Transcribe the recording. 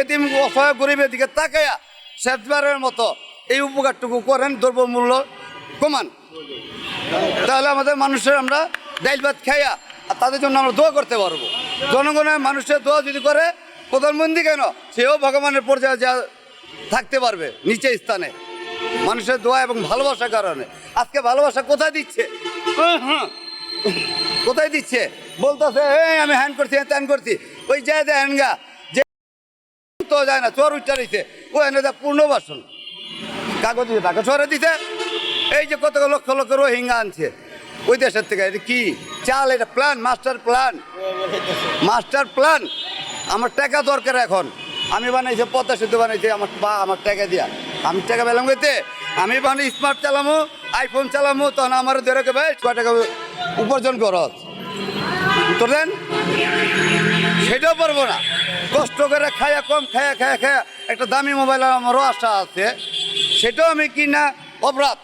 এতিম অসহায় গরিবের দিকে তাকাইয়া শেষবারের মতো এই উপকারটুকু করেন দ্রব্যমূল্য কমান। তাহলে আমাদের মানুষের আমরা ডাইল ভাত খাইয়া আর তাদের জন্য আমরা দোয়া করতে পারব। জনগণের মানুষের দোয়া যদি করে প্রধানমন্ত্রী কেন? সেও ভগবানের পর্যায়ে যা থাকতে পারবে নিচে স্থানে। মানুষের দোয়া এবং ভালোবাসার কারণে। আজকে ভালোবাসা কোথায় দিচ্ছে? উহ, হুঁ। কোথায় দিচ্ছে? বলতেছে এই আমি হ্যান্ড করছি ত্যান করছি। ওই যায় দেন গা যে তো যায় না, চোর উচ্চার দিচ্ছে ও এনে দেয় পূর্ণবাসন কাগজ দিয়ে টাকা ছড়ে দিতে এই যে কত লক্ষ লক্ষ রোহিঙ্গা আনছে। ওই দেশের থেকে, এটা কি? চাল, এটা plan master plan master plan আমার টাকা দরকার এখন। আমি বানাইছি, পদ্মা সেতু বানাইছি, আমার বা আমার টাকা দিয়া। আমি টাকা পেলাম গেতে আমি বানাই স্মার্ট চালামো আইফোন চালামো, তখন আমার দেড়কে ভাই, ছয় টাকা উপার্জন করত উত্তর দেন? সেটাও পারব না। কষ্ট করে খায়া কম খায়া খায়া খায়া একটা দামি মোবাইল আমারও আশা আছে, সেটাও আমি কিনা অপরাধ।